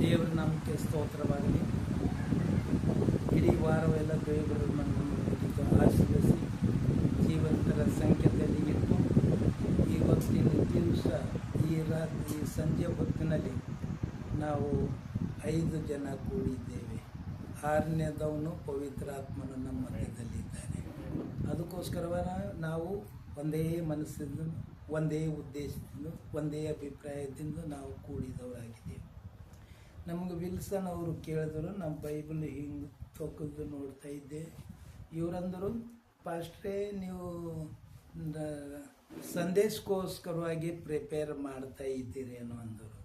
ದೇವರ ನಮಗೆ ಸ್ತೋತ್ರವಾಗಲಿ. ಇಡೀ ವಾರವೆಲ್ಲ ದೇವರು ನಮ್ಮನ್ನು ಆಶೀರ್ವಿಸಿ ಜೀವಂತರ ಸಂಖ್ಯೆಯಲ್ಲಿ ಇಟ್ಟು, ಈ ಹೊತ್ತಿನ ದಿವಸ, ಈ ರಾತ್ರಿ ಸಂಜೆ ಹೊತ್ತಿನಲ್ಲಿ ನಾವು ಐದು ಜನ ಕೂಡಿದ್ದೇವೆ. ಆರನೇದವನು ಪವಿತ್ರಾತ್ಮನು ನಮ್ಮ ಮಧ್ಯದಲ್ಲಿದ್ದಾನೆ. ಅದಕ್ಕೋಸ್ಕರವ ನಾವು ಒಂದೇ ಮನಸ್ಸಿಂದ ಒಂದೇ ಉದ್ದೇಶದಿಂದ, ಒಂದೇ ಅಭಿಪ್ರಾಯದಿಂದ ನಾವು ಕೂಡಿದವರಾಗಿದ್ದೇವೆ. ನಮ್ಗೆ ವಿಲ್ಸನ್ ಅವರು ಕೇಳಿದ್ರು ನಮ್ಮ ಬೈಬಲ್ ಹಿಂಗೆ ತೊಕ್ಕದ್ದು ನೋಡ್ತಾ ಇದ್ದೆ. ಇವರಂದರು, ಫಸ್ಟೇ ನೀವು ಸಂದೇಶಕ್ಕೋಸ್ಕರವಾಗಿ ಪ್ರಿಪೇರ್ ಮಾಡ್ತಾ ಇದ್ದೀರೇನೋ ಅಂದರು.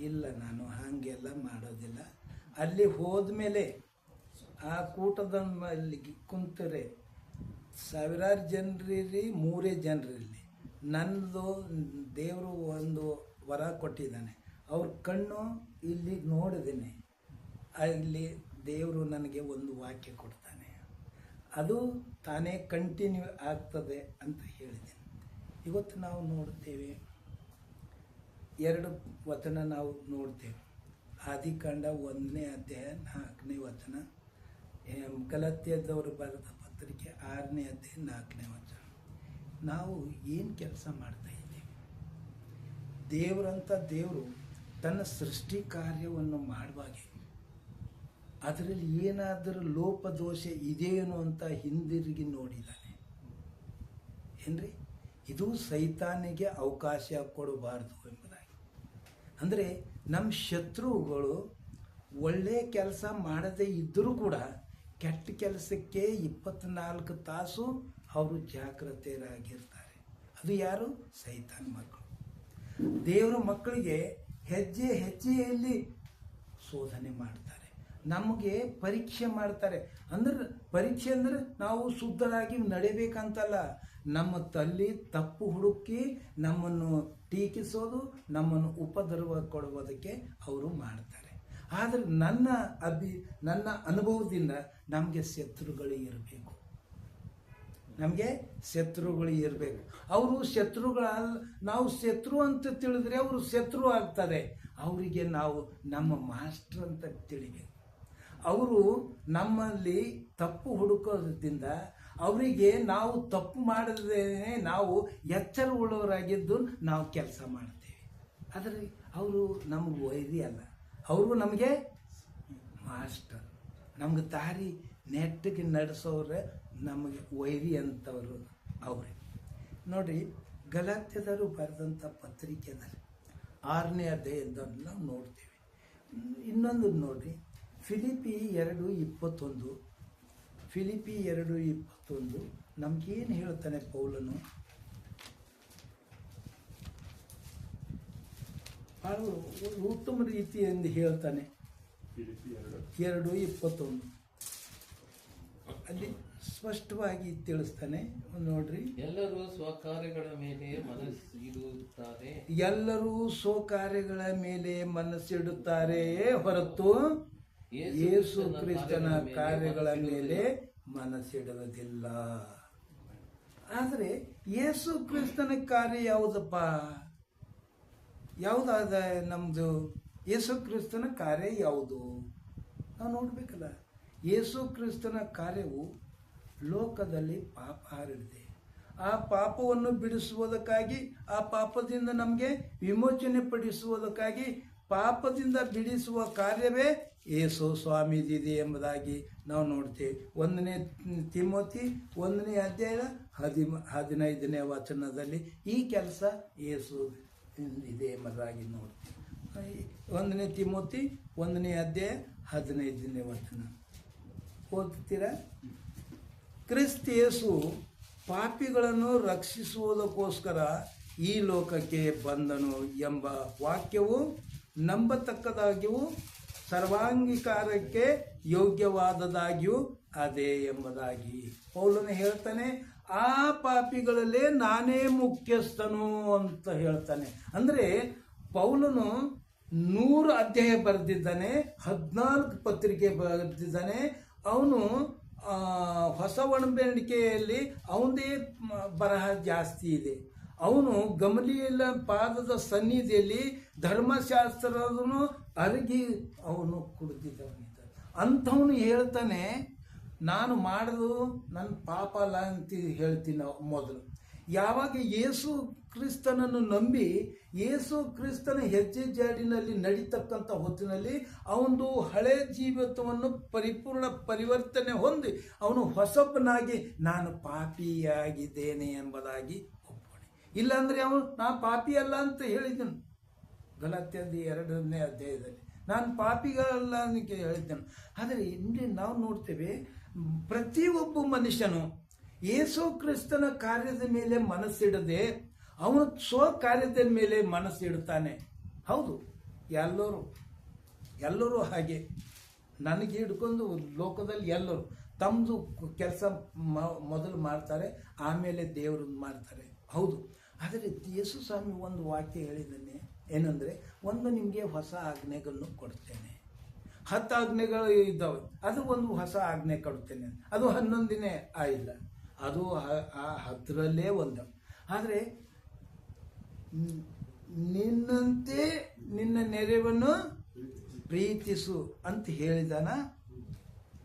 ಇಲ್ಲ ನಾನು ಹಾಗೆಲ್ಲ ಮಾಡೋದಿಲ್ಲ. ಅಲ್ಲಿ ಹೋದ್ಮೇಲೆ ಆ ಕೂಟದ ಅಲ್ಲಿ ಕುಂತರೆ ಸಾವಿರಾರು ಜನರಿರಿ, ಮೂರೇ ಜನರಿರಲಿ. ನನ್ನದು ದೇವರು ಒಂದು ವರ ಕೊಟ್ಟಿದ್ದಾನೆ. ಅವ್ರ ಕಣ್ಣು ಇಲ್ಲಿ ನೋಡಿದ್ದೀನಿ ಅಲ್ಲಿ ದೇವರು ನನಗೆ ಒಂದು ವಾಕ್ಯ ಕೊಡ್ತಾನೆ. ಅದು ತಾನೇ ಕಂಟಿನ್ಯೂ ಆಗ್ತದೆ ಅಂತ ಹೇಳಿದ್ದೀನಿ ಇವತ್ತು ನಾವು ನೋಡ್ತೇವೆ. ಎರಡು ವಚನ ನಾವು ನೋಡ್ತೇವೆ. ಆದಿಕಾಂಡ ಒಂದನೇ ಅಧ್ಯಾಯ ನಾಲ್ಕನೇ ವಚನ. ಗಲತ್ಯದವರು ಬರೆದ ಪತ್ರಿಕೆ ಆರನೇ ಅಧ್ಯಾಯ ನಾಲ್ಕನೇ ವಚನ. ನಾವು ಏನು ಕೆಲಸ ಮಾಡ್ತಾ ಇದ್ದೀವಿ? ದೇವರಂತ ದೇವರು ತನ್ನ ಸೃಷ್ಟಿ ಕಾರ್ಯವನ್ನು ಮಾಡುವಾಗೆ ಅದರಲ್ಲಿ ಏನಾದರೂ ಲೋಪದೋಷ ಇದೆಯೇನು ಅಂತ ಹಿಂದಿರುಗಿ ನೋಡಿದ್ದಾನೆ ಏನ್ರಿ? ಇದು ಸೈತಾನಿಗೆ ಅವಕಾಶ ಕೊಡಬಾರ್ದು ಎಂಬುದಾಗಿ. ಅಂದರೆ ನಮ್ಮ ಶತ್ರುಗಳು ಒಳ್ಳೆಯ ಕೆಲಸ ಮಾಡದೇ ಇದ್ದರೂ ಕೂಡ ಕೆಟ್ಟ ಕೆಲಸಕ್ಕೆ ಇಪ್ಪತ್ನಾಲ್ಕು ತಾಸು ಅವರು ಜಾಗ್ರತೆಯರಾಗಿರ್ತಾರೆ. ಅದು ಯಾರು? ಸೈತಾನ್ ಮಕ್ಕಳು. ದೇವರ ಮಕ್ಕಳಿಗೆ ಹೆಜ್ಜೆ ಹೆಜ್ಜೆಯಲ್ಲಿ ಶೋಧನೆ ಮಾಡ್ತಾರೆ. ನಮಗೆ ಪರೀಕ್ಷೆ ಮಾಡ್ತಾರೆ. ಅಂದ್ರೆ ಪರೀಕ್ಷೆ ಅಂದ್ರೆ ನಾವು ಶುದ್ಧರಾಗಿ ನಡೆಯಬೇಕಂತಲ್ಲ ನಮ್ಮ ತಲ್ಲಿ ತಪ್ಪು ಹುಡುಕಿ ನಮ್ಮನ್ನು ಟೀಕಿಸೋದು, ನಮ್ಮನ್ನು ಉಪದ್ರವ ಕೊಡುವುದಕ್ಕೆ ಅವರು ಮಾಡ್ತಾರೆ. ಆದರೆ ನನ್ನ ಅಭಿ, ನನ್ನ ಅನುಭವದಿಂದ ನಮಗೆ ಶತ್ರುಗಳು ಇರಬೇಕು. ನಮಗೆ ಶತ್ರುಗಳು ಇರಬೇಕು. ಅವರು ಶತ್ರುಗಳ ನಾವು ಶತ್ರು ಅಂತ ತಿಳಿದ್ರೆ ಅವರು ಶತ್ರು ಆಗ್ತಾರೆ. ಅವರಿಗೆ ನಾವು ನಮ್ಮ ಮಾಸ್ಟರ್ ಅಂತ ತಿಳಿಬೇಕು. ಅವರು ನಮ್ಮಲ್ಲಿ ತಪ್ಪು ಹುಡುಕೋದ್ರಿಂದ ಅವರಿಗೆ ನಾವು ತಪ್ಪು ಮಾಡಿದ್ರೇ ನಾವು ಎಚ್ಚರ ಉಳ್ಳವರಾಗಿದ್ದು ನಾವು ಕೆಲಸ ಮಾಡ್ತೇವೆ. ಆದರೆ ಅವರು ನಮಗೆ ಅಲ್ಲ. ಅವರು ನಮಗೆ ಮಾಸ್ಟರ್. ನಮ್ಗೆ ದಾರಿ ನೆಟ್ಟಿಗೆ ನಡೆಸೋರೆ ನಮಗೆ ವೈರಿ ಅಂತವರು ಅವರೇ. ನೋಡಿ ಗಲಾತ್ಯದರು ಬರೆದಂಥ ಪತ್ರಿಕೆದಲ್ಲಿ ಆರನೇ ಅಧ್ಯಾಯದಲ್ಲಿ ನಾವು ನೋಡ್ತೀವಿ. ಇನ್ನೊಂದು ನೋಡ್ರಿ ಫಿಲಿಪಿ ಎರಡು ಇಪ್ಪತ್ತೊಂದು. ಫಿಲಿಪಿ ಎರಡು ಇಪ್ಪತ್ತೊಂದು. ನಮಗೇನು ಹೇಳ್ತಾನೆ ಪೌಲನು? ಭಾಳ ಉತ್ತಮ ರೀತಿಯಿಂದ ಹೇಳ್ತಾನೆ. ಎರಡು ಇಪ್ಪತ್ತೊಂದು. ಅಲ್ಲಿ ಸ್ಪಷ್ಟವಾಗಿ ತಿಳಿಸ್ತಾನೆ. ನೋಡ್ರಿ. ಎಲ್ಲರೂ ಸ್ವಕಾರ್ಯಗಳ ಮೇಲೆ ಮನಸ್ಸಿಡುತ್ತಾರೆ. ಎಲ್ಲರೂ ಸ್ವಕಾರ್ಯಗಳ ಮೇಲೆ ಮನಸ್ಸಿಡುತ್ತಾರೆ ಹೊರತು ಯೇಸು ಕ್ರಿಸ್ತನ ಕಾರ್ಯಗಳ ಮೇಲೆ ಮನಸ್ಸಿಡುವುದಿಲ್ಲ. ಆದರೆ ಯೇಸು ಕ್ರಿಸ್ತನ ಕಾರ್ಯ ಯಾವುದಪ್ಪ? ಯಾವುದಾದ ನಮ್ಮದು ಯೇಸು ಕ್ರಿಸ್ತನ ಕಾರ್ಯ ಯಾವುದು? ನಾವು ನೋಡಬೇಕಲ್ಲ. ಯೇಸು ಕ್ರಿಸ್ತನ ಕಾರ್ಯವು ಲೋಕದಲ್ಲಿ ಪಾಪ ಹರಡಿದೆ ಆ ಪಾಪವನ್ನು ಬಿಡಿಸುವುದಕ್ಕಾಗಿ, ಆ ಪಾಪದಿಂದ ನಮಗೆ ವಿಮೋಚನೆ ಪಡಿಸುವುದಕ್ಕಾಗಿ, ಪಾಪದಿಂದ ಬಿಡಿಸುವ ಕಾರ್ಯವೇ ಯೇಸು ಸ್ವಾಮೀಜಿದೆ ಎಂಬುದಾಗಿ ನಾವು ನೋಡ್ತೇವೆ. ಒಂದನೇ ತಿಮೋತಿ, ಒಂದನೇ ಅಧ್ಯಾಯ ಹದಿಮ, ಹದಿನೈದನೇ ವಚನದಲ್ಲಿ ಈ ಕೆಲಸ ಯೇಸು ಇದೆ ಎಂಬುದಾಗಿ ನೋಡ್ತೀವಿ. ಒಂದನೇ ತಿಮೋತಿ, ಒಂದನೇ ಅಧ್ಯಾಯ, ಹದಿನೈದನೇ ವಚನ. ಓದ್ತೀರಾ? ಕ್ರಿಸ್ತ ಯೇಸು ಪಾಪಿಗಳನ್ನು ರಕ್ಷಿಸುವುದಕ್ಕೋಸ್ಕರ ಈ ಲೋಕಕ್ಕೆ ಬಂದನು ಎಂಬ ವಾಕ್ಯವು ನಂಬತಕ್ಕದಾಗಿಯೂ ಸರ್ವಾಂಗೀಕಾರಕ್ಕೆ ಯೋಗ್ಯವಾದದಾಗಿಯೂ ಅದೇ ಎಂಬುದಾಗಿ ಪೌಲನು ಹೇಳ್ತಾನೆ, ಆ ಪಾಪಿಗಳಲ್ಲೇ ನಾನೇ ಮುಖ್ಯಸ್ಥನು ಅಂತ ಹೇಳ್ತಾನೆ. ಅಂದರೆ ಪೌಲನು ನೂರು ಅಧ್ಯಾಯ ಬರೆದಿದ್ದಾನೆ, ಹದಿನಾಲ್ಕು ಪತ್ರಿಕೆ ಬರೆದಿದ್ದಾನೆ, ಅವನು ಹೊಸ ಒಣಬೇಡಿಕೆಯಲ್ಲಿ ಅವನದೇ ಬರಹ ಜಾಸ್ತಿ ಇದೆ. ಅವನು ಗಮಲಿಯಲ್ಲ ಪಾದದ ಸನ್ನಿಧಿಯಲ್ಲಿ ಧರ್ಮಶಾಸ್ತ್ರದನು ಅರಗಿ ಅವನು ಕುಡಿದಿದ್ದ ಅಂಥವನು ಹೇಳ್ತಾನೆ, ನಾನು ಮಾಡೋದು ನನ್ನ ಪಾಪ ಅಲ್ಲ ಅಂತ ಹೇಳ್ತೀನಿ ಮೊದಲು. ಯಾವಾಗ ಯೇಸು ಕ್ರಿಸ್ತನನ್ನು ನಂಬಿ ಯೇಸು ಕ್ರಿಸ್ತನ ಹೆಜ್ಜೆ ಜಾಡಿನಲ್ಲಿ ನಡೀತಕ್ಕಂಥ ಹೊತ್ತಿನಲ್ಲಿ ಅವನು ಹಳೆ ಜೀವಿತವನ್ನು ಪರಿಪೂರ್ಣ ಪರಿವರ್ತನೆ ಹೊಂದಿ ಅವನು ಹೊಸಬನಾಗಿ ನಾನು ಪಾಪಿಯಾಗಿದ್ದೇನೆ ಎಂಬುದಾಗಿ ಒಪ್ಪಣೆ ಇಲ್ಲಾಂದರೆ ಅವನು, ನಾನು ಪಾಪಿ ಅಲ್ಲ ಅಂತ ಹೇಳಿದ್ದನು. ಗಲಾತ್ಯದ ಎರಡನೇ ಅಧ್ಯಾಯದಲ್ಲಿ, ನಾನು ಪಾಪಿಗಳಲ್ಲ ಅಂತ ಹೇಳಿದ್ದನು. ಆದರೆ ಇಲ್ಲಿ ನಾವು ನೋಡ್ತೇವೆ, ಪ್ರತಿಯೊಬ್ಬ ಮನುಷ್ಯನು ಯೇಸು ಕ್ರಿಸ್ತನ ಕಾರ್ಯದ ಮೇಲೆ ಮನಸ್ಸಿಡದೆ ಅವನು ಸ್ವ ಕಾರ್ಯದ ಮೇಲೆ ಮನಸ್ಸಿಡ್ತಾನೆ ಹೌದು, ಎಲ್ಲರೂ ಎಲ್ಲರೂ ಹಾಗೆ. ನನಗೆ ಹಿಡ್ಕೊಂಡು ಲೋಕದಲ್ಲಿ ಎಲ್ಲರೂ ತಮ್ಮದು ಕೆಲಸ ಮೊದಲು ಮಾಡ್ತಾರೆ, ಆಮೇಲೆ ದೇವರು ಮಾಡ್ತಾರೆ. ಹೌದು, ಆದರೆ ಯೇಸು ಸ್ವಾಮಿ ಒಂದು ವಾಕ್ಯ ಹೇಳಿದ್ದಾನೆ, ಏನಂದರೆ, ಒಂದು ನಿಮಗೆ ಹೊಸ ಆಜ್ಞೆಗಳನ್ನು ಕೊಡ್ತೇನೆ. ಹತ್ತು ಆಜ್ಞೆಗಳು ಇದ್ದಾವೆ, ಅದು ಒಂದು ಹೊಸ ಆಜ್ಞೆ ಕೊಡ್ತೇನೆ. ಅದು ಹನ್ನೊಂದಿನೇ ಆಯಿಲ್ಲ ಅದು ಆ ಹತ್ತರಲ್ಲೇ ಒಂದು. ಆದರೆ ನಿನ್ನಂತೆ ನಿನ್ನ ನೆರೆವನ್ನು ಪ್ರೀತಿಸು ಅಂತ ಹೇಳಿದಾನ.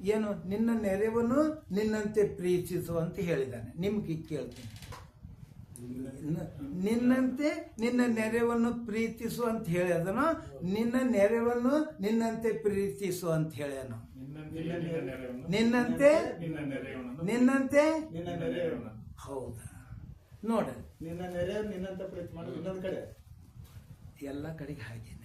ಏನು? ನಿನ್ನ ನೆರೆವನ್ನು ನಿನ್ನಂತೆ ಪ್ರೀತಿಸು ಅಂತ ಹೇಳಿದಾನೆ. ನಿಮ್ಗೆ ಕೇಳ್ತೀನಿ. ನಿನ್ನಂತೆ ನಿನ್ನ ನೆರೆವನ್ನು ಪ್ರೀತಿಸು ಅಂತ ಹೇಳ್ಯಾದನು ನಿನ್ನ ನೆರೆವನ್ನು ನಿನ್ನಂತೆ ಪ್ರೀತಿಸು ಅಂತ ಹೇಳ್ಯಾನು ನಿನ್ನಂತೆ ನಿನ್ನಂತೆ ನಿನ್ನ ನೋಡ್ರಿ ಹೌದಾ? ನೋಡ. ನಿನ್ನ ನೆರೆ ನಿನ್ನಂತ ಪ್ರೀತಿ ಮಾಡಿ. ಇನ್ನೊಂದ್ ಕಡೆ. ಎಲ್ಲ ಕಡೆಗೆ ಹಾಗೇನೆ.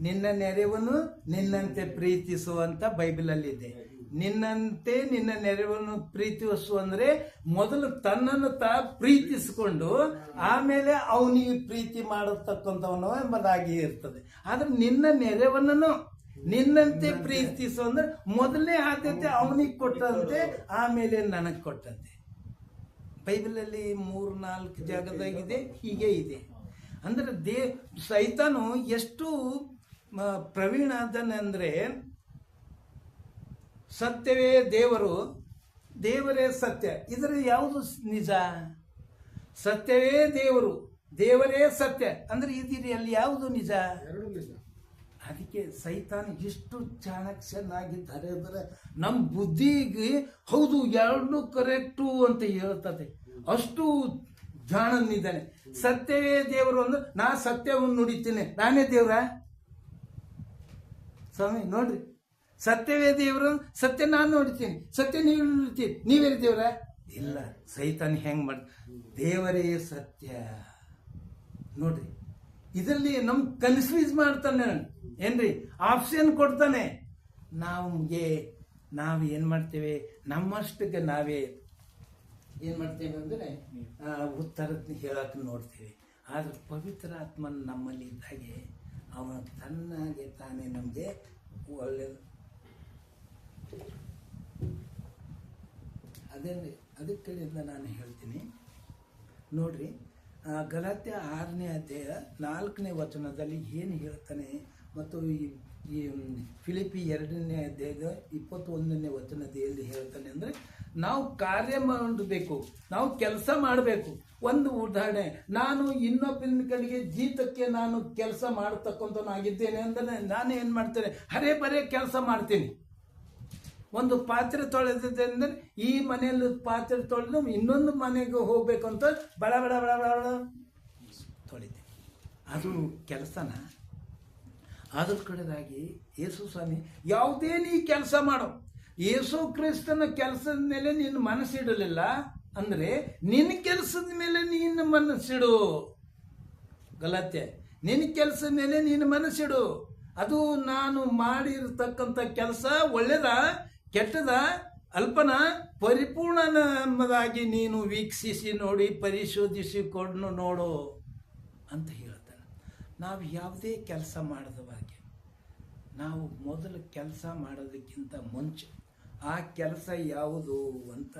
ನಿನ್ನ ನೆರೆವನು ನಿನ್ನಂತೆ ಪ್ರೀತಿಸುವಂತ ಬೈಬಲಲ್ಲಿ ಇದೆ ನಿನ್ನಂತೆ ನಿನ್ನ ನೆರವನ್ನು ಪ್ರೀತಿಸು ಅಂದ್ರೆ ಮೊದಲು ತನ್ನನ್ನು ತಾ ಪ್ರೀತಿಸಿಕೊಂಡು ಆಮೇಲೆ ಅವನಿಗೆ ಪ್ರೀತಿ ಮಾಡತಕ್ಕಂಥವನು ಎಂಬುದಾಗಿ ಇರ್ತದೆ. ಆದ್ರೆ ನಿನ್ನ ನೆರೆವನ್ನು ನಿನ್ನಂತೆ ಪ್ರೀತಿಸು ಅಂದ್ರೆ ಮೊದಲನೇ ಆದ್ಯತೆ ಅವನಿಗೆ ಕೊಟ್ಟಂತೆ ಆಮೇಲೆ ನನಗೆ ಕೊಟ್ಟಂತೆ. ಬೈಬಲಲ್ಲಿ ಮೂರು, ನಾಲ್ಕು ಜಾಗದಾಗಿದೆ, ಹೀಗೆ ಇದೆ. ಅಂದ್ರೆ ದೇ, ಸೈತಾನು ಎಷ್ಟು ಪ್ರವೀಣ ಅಂದ್ರೆ ಸತ್ಯವೇ ದೇವರು, ದೇವರೇ ಸತ್ಯ. ಇದರ ಯಾವುದು ನಿಜ? ಸತ್ಯವೇ ದೇವರು, ದೇವರೇ ಸತ್ಯ. ಅಂದರೆ ಇದಿರಿ ಅಲ್ಲಿ ಯಾವುದು ನಿಜ? ಅದಕ್ಕೆ ಸೈತಾನ ಎಷ್ಟು ಚಾಣಕ್ಷನಾಗಿದ್ದಾರೆ ಅಂದರೆ ನಮ್ಮ ಬುದ್ಧಿಗೆ ಹೌದು ಎರಡು ಕರೆಕ್ಟು ಅಂತ ಹೇಳ್ತದೆ. ಅಷ್ಟು ಜಾಣನಿದ್ದಾನೆ. ಸತ್ಯವೇ ದೇವರು ಅಂದ್ರೆ ನಾ ಸತ್ಯವನ್ನು ನುಡಿತೀನಿ. ನಾನೇ ದೇವ್ರ? ಸ್ವಾಮಿ, ನೋಡ್ರಿ. ಸತ್ಯವೇ ದೇವರು, ಸತ್ಯ ನಾನು ನೋಡ್ತೀನಿ. ಸತ್ಯ ನೀವು ನೋಡ್ತೀನಿ ನೀವೇ ದೇವ್ರ? ಇಲ್ಲ, ಸೈತಾನ ಹೆಂಗ್ ಮಾಡ ದೇವರೇ ಸತ್ಯ. ನೋಡ್ರಿ. ಇದರಲ್ಲಿ ನಮ್ ಕನ್ಫ್ಯೂಸ್ ಮಾಡ್ತಾನೆ. ಏನ್ರಿ? ಆಪ್ಷನ್ ಕೊಡ್ತಾನೆ. ನಮ್ಗೆ ನಾವು ಏನ್ ಮಾಡ್ತೇವೆ? ನಮ್ಮಷ್ಟಕ್ಕೆ ನಾವೇ ಏನ್ ಮಾಡ್ತೇವೆ ಅಂದ್ರೆ ಉತ್ತರ ಹೇಳಕ್ ನೋಡ್ತೇವೆ. ಆದ್ರೆ ಪವಿತ್ರ ಆತ್ಮನ್ ನಮ್ಮಲ್ಲಿ ಇದ್ದಾಗೆ, ಅವನ ತನ್ನಾಗೆ ತಾನೇ ನಮಗೆ ಒಳ್ಳೆ ಅದೇ ಅದಕ್ಕೆ ನಾನು ಹೇಳ್ತೀನಿ. ನೋಡ್ರಿ. ಗಲಾತ್ಯ ಆರನೇ ಅಧ್ಯಾಯ ನಾಲ್ಕನೇ ವಚನದಲ್ಲಿ ಏನು ಹೇಳ್ತಾನೆ ಮತ್ತು ಈ ಫಿಲಿಪಿ ಎರಡನೇ ಅಧ್ಯಾಯದ ಇಪ್ಪತ್ತೊಂದನೇ ವಚನದಲ್ಲಿ ಹೇಳ್ತಾನೆ ಅಂದರೆ, ನಾವು ಕಾರ್ಯ ಮಾಡಬೇಕು, ನಾವು ಕೆಲಸ ಮಾಡಬೇಕು. ಒಂದು ಉದಾಹರಣೆ, ನಾನು ಇನ್ನೊಬ್ಬನ ಕಡೆಗೆ ಜೀತಕ್ಕೆ ನಾನು ಕೆಲಸ ಮಾಡತಕ್ಕಂಥವನಾಗಿದ್ದೇನೆ ಅಂದರೆ ನಾನು ಏನು ಮಾಡ್ತೇನೆ? ಹರೇ ಬರೇ ಕೆಲಸ ಮಾಡ್ತೀನಿ. ಒಂದು ಪಾತ್ರೆ ತೊಳೆದಿದೆ ಈ ಮನೆಯಲ್ಲಿ ಪಾತ್ರೆ ತೊಳೆದು ಇನ್ನೊಂದು ಮನೆಗೆ ಹೋಗಬೇಕು ಅಂತ ಬಡ ಬಡ ಬಡ ಬಡ ತೊಳಿತೀನಿ ಅದು ಕೆಲಸನ? ಅದ್ರ ಕಡೆದಾಗಿ ಯೇಸು ಸ್ವಾಮಿ, ಯಾವುದೇ ನೀ ಕೆಲಸ ಮಾಡೋ. ಯೇಸು ಕ್ರಿಸ್ತನ ಕೆಲಸದ ಮೇಲೆ ನಿನ್ನ ಮನಸ್ಸಿಡಲಿಲ್ಲ ಅಂದರೆ ನಿನ್ನ ಕೆಲಸದ ಮೇಲೆ ನಿನ್ನ ಮನಸ್ಸಿಡು ಗಲಾತೆ ನಿನ್ನ ಕೆಲಸದ ಮೇಲೆ ನೀನು ಮನಸ್ಸಿಡು ಅದು ನಾನು ಮಾಡಿರ್ತಕ್ಕಂಥ ಕೆಲಸ ಒಳ್ಳೆದ? ಕೆಟ್ಟದ ಅಲ್ಪನ ಪರಿಪೂರ್ಣನ ಎಂಬುದಾಗಿ ನೀನು ವೀಕ್ಷಿಸಿ ನೋಡಿ ಪರಿಶೋಧಿಸಿಕೊಂಡು ನೋಡು ಅಂತ ಹೇಳ್ತಾನೆ ನಾವು ಯಾವುದೇ ಕೆಲಸ ಮಾಡಿದವಾಗೆ ನಾವು ಮೊದಲು ಕೆಲಸ ಮಾಡೋದಕ್ಕಿಂತ ಮುಂಚೆ ಆ ಕೆಲಸ ಯಾವುದು ಅಂತ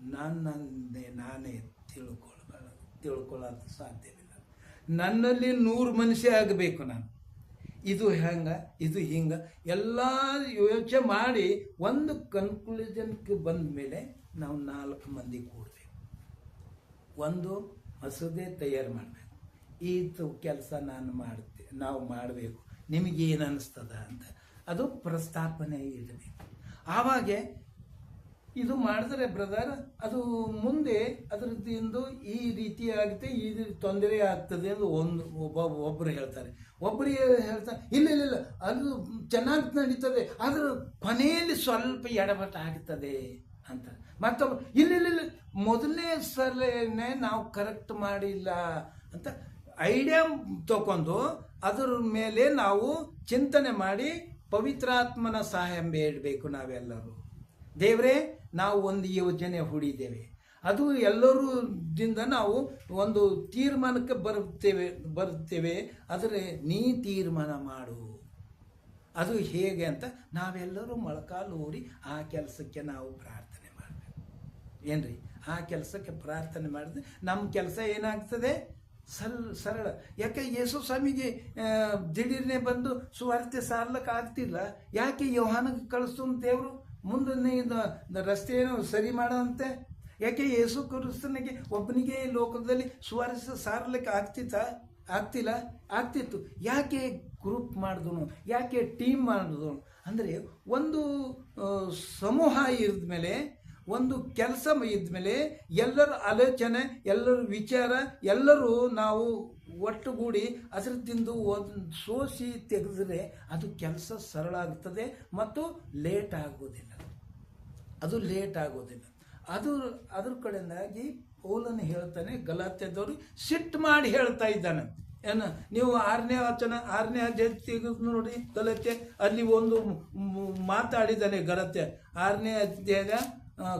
ನನ್ನೇ ನಾನೇ ತಿಳ್ಕೊಳ್ಬಾರ ತಿಳ್ಕೊಳ್ಳೋದು ಸಾಧ್ಯವಿಲ್ಲ. ನನ್ನಲ್ಲಿ ನೂರು ಮನುಷ್ಯ ಆಗಬೇಕು ನಾನು. ಇದು ಹೆಂಗೆ, ಇದು ಹಿಂಗೆ ಎಲ್ಲ ಯೋಚನೆ ಮಾಡಿ ಒಂದು ಕನ್ಕ್ಲೂಷನ್ಗೆ ಬಂದ ಮೇಲೆ ನಾವು ನಾಲ್ಕು ಮಂದಿ ಕೂಡಬೇಕು. ಒಂದು ಮಸೂದೆ ತಯಾರು ಮಾಡಬೇಕು. ಈ ಕೆಲಸ ನಾನು ಮಾಡ್ತೆ, ನಾವು ಮಾಡಬೇಕು. ನಿಮಗೇನು ಅನ್ನಿಸ್ತದ ಅಂತ. ಅದು ಪ್ರಸ್ತಾಪನೆ ಇಡಬೇಕು ಆವಾಗೆ ಇದು ಮಾಡಿದ್ರೆ ಬ್ರದರ್ ಅದು ಮುಂದೆ ಅದರದ್ದು ಈ ರೀತಿ ಆಗುತ್ತೆ ಈ ತೊಂದರೆ ಆಗ್ತದೆ ಎಂದು ಒಂದು ಒಬ್ಬ ಒಬ್ಬರು ಹೇಳ್ತಾರೆ. ಒಬ್ಬರು ಹೇಳ್ತಾರೆ, ಇಲ್ಲ ಇಲ್ಲ ಇಲ್ಲ, ಅದು ಚೆನ್ನಾಗಿ ನಡೀತದೆ ಅದರ ಕೊನೆಯಲ್ಲಿ ಸ್ವಲ್ಪ ಎಡವಟ ಆಗ್ತದೆ ಅಂತ. ಮತ್ತೊಬ್ಬ, ಇಲ್ಲ ಇಲ್ಲ ಇಲ್ಲ, ಮೊದಲನೇ ಸಲನೇ ನಾವು ಕರೆಕ್ಟ್ ಮಾಡಿಲ್ಲ ಅಂತ ಐಡಿಯಾ ತಗೊಂಡು ಅದರ ಮೇಲೆ ನಾವು ಚಿಂತನೆ ಮಾಡಿ ಪವಿತ್ರಾತ್ಮನ ಸಹಾಯ ಬೇಡಬೇಕು ನಾವೆಲ್ಲರೂ. ದೇವರೇ ನಾವು ಒಂದು ಯೋಜನೆ ಹೂಡಿದ್ದೇವೆ. ಅದು ಎಲ್ಲರೂದಿಂದ ನಾವು ಒಂದು ತೀರ್ಮಾನಕ್ಕೆ ಬರುತ್ತೇವೆ ಬರುತ್ತೇವೆ. ಆದರೆ ನೀ ತೀರ್ಮಾನ ಮಾಡು. ಅದು ಹೇಗೆ ಅಂತ ನಾವೆಲ್ಲರೂ ಮೊಳಕಾಲು ಊರಿ ಆ ಕೆಲಸಕ್ಕೆ ನಾವು ಪ್ರಾರ್ಥನೆ ಮಾಡಬೇಕು. ಏನ್ರಿ? ಆ ಕೆಲಸಕ್ಕೆ ಪ್ರಾರ್ಥನೆ ಮಾಡಿದ್ರೆ ನಮ್ಮ ಕೆಲಸ ಏನಾಗ್ತದೆ? ಸಲ್, ಸರಳ. ಯಾಕೆ ಯೇಸು ಸ್ವಾಮಿಗೆ ದಿಢೀರ್ನೆ ಬಂದು ಸುವಾರ್ತೆ ಸಾರ್ಲಕ್ಕೆ ಆಗ್ತಿಲ್ಲ ಯಾಕೆ ಯೋಹಾನಕ್ಕೆ ಕಳಿಸ್ತು ದೇವರು? ಮುಂದೆ ರಸ್ತೆಯನ್ನು ರಸ್ತೆ ಸರಿ ಮಾಡೋಂತೆ ಯಾಕೆ ಯೇಸು ಕ್ರಿಸ್ತನಿಗೆ ಒಬ್ಬನಿಗೆ ಲೋಕದಲ್ಲಿ ಸುವಾರಿಸ ಸಾರಲಿಕ್ಕೆ ಆಗ್ತಿತ್ತ? ಆಗ್ತಿಲ್ಲ? ಆಗ್ತಿತ್ತು. ಯಾಕೆ ಗ್ರೂಪ್ ಮಾಡಿದನು ಯಾಕೆ ಟೀಮ್ ಮಾಡಿದನು ಅಂದರೆ ಒಂದು ಸಮೂಹ ಸಮೂಹ ಇದ್ಮೇಲೆ, ಒಂದು ಕೆಲಸ ಇದ್ಮೇಲೆ ಎಲ್ಲರ ಆಲೋಚನೆ, ಎಲ್ಲರ ವಿಚಾರ, ಎಲ್ಲರೂ ನಾವು ಒಟ್ಟುಗೂಡಿ ಅದರದಿಂದ ಒಂದು ಸೋಸಿ ತೆಗೆದ್ರೆ ಅದು ಕೆಲಸ ಸರಳ ಆಗ್ತದೆ ಮತ್ತು ಲೇಟ್ ಆಗೋದಿಲ್ಲ. ಅದು ಲೇಟ್ ಆಗೋದಿಲ್ಲ. ಅದು ಅದ್ರ ಕಡೆಯಿಂದಾಗಿ ಪೌಲನ್ನು ಹೇಳ್ತಾನೆ ಗಲಾತ್ಯದವರು ಸಿಟ್ಟು ಮಾಡಿ ಹೇಳ್ತಾ ಇದ್ದಾನೆ. ಏನು ನೀವು ಆರನೇ ವಚನ ಆರನೇ ಅಧ್ಯಾಯ ನೋಡಿ ಗಲತ್ಯ ಅಲ್ಲಿ ಒಂದು ಮಾತಾಡಿದ್ದಾನೆ ಗಲತ್ಯ. ಆರನೇ ಅಧ್ಯಾಯದ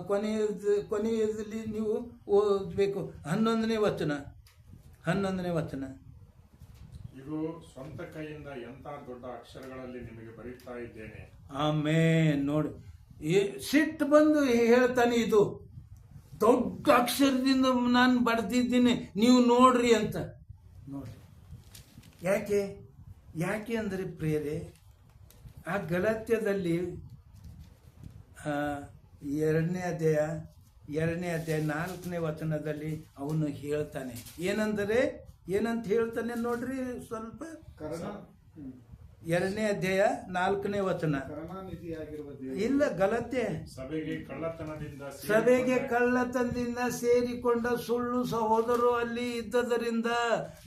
ಕೊನೆಯ ಕೊನೆಯಲ್ಲಿ ಕೊನೆಯದಲ್ಲಿ ನೀವು ಓದಬೇಕು. ಹನ್ನೊಂದನೇ ವಚನ ಹನ್ನೊಂದನೇ ವಚನ. ಇದು ಸ್ವಂತ ಕೈಯಿಂದ ಎಂಥ ದೊಡ್ಡ ಅಕ್ಷರಗಳಲ್ಲಿ ನಿಮಗೆ ಬರೀತಾ ಇದ್ದೇನೆ? ಆಮೇ ನೋಡಿ. ಸಿಟ್ಟು ಬಂದು ಹೇಳ್ತಾನೆ ಇದು, ದೊಡ್ಡ ಅಕ್ಷರದಿಂದ ನಾನು ಬಡ್ದಿದ್ದೀನಿ, ನೀವು ನೋಡ್ರಿ ಅಂತ. ನೋಡ್ರಿ. ಯಾಕೆ? ಯಾಕೆ ಅಂದರೆ ಪ್ರೇರೆ ಆ ಗಲಾತ್ಯದಲ್ಲಿ ಎರಡನೇ ಅಧ್ಯಾಯ ಎರಡನೇ ಅಧ್ಯಾಯ ನಾಲ್ಕನೇ ವಚನದಲ್ಲಿ ಅವನು ಹೇಳ್ತಾನೆ. ಏನಂದರೆ, ಏನಂತ ಹೇಳ್ತಾನೆ ನೋಡ್ರಿ ಸ್ವಲ್ಪ. ಎರಡನೇ ಅಧ್ಯಾಯ ನಾಲ್ಕನೇ ವಚನ. ಇಲ್ಲ ಗಲತೆ ಸಭೆಗೆ ಕಳ್ಳತನದಿಂದ ಸಭೆಗೆ ಸೇರಿಕೊಂಡ- ಕಳ್ಳತನದಿಂದ ಸೇರಿಕೊಂಡ ಸುಳ್ಳು ಸಹೋದರು ಅಲ್ಲಿ ಇದ್ದದರಿಂದ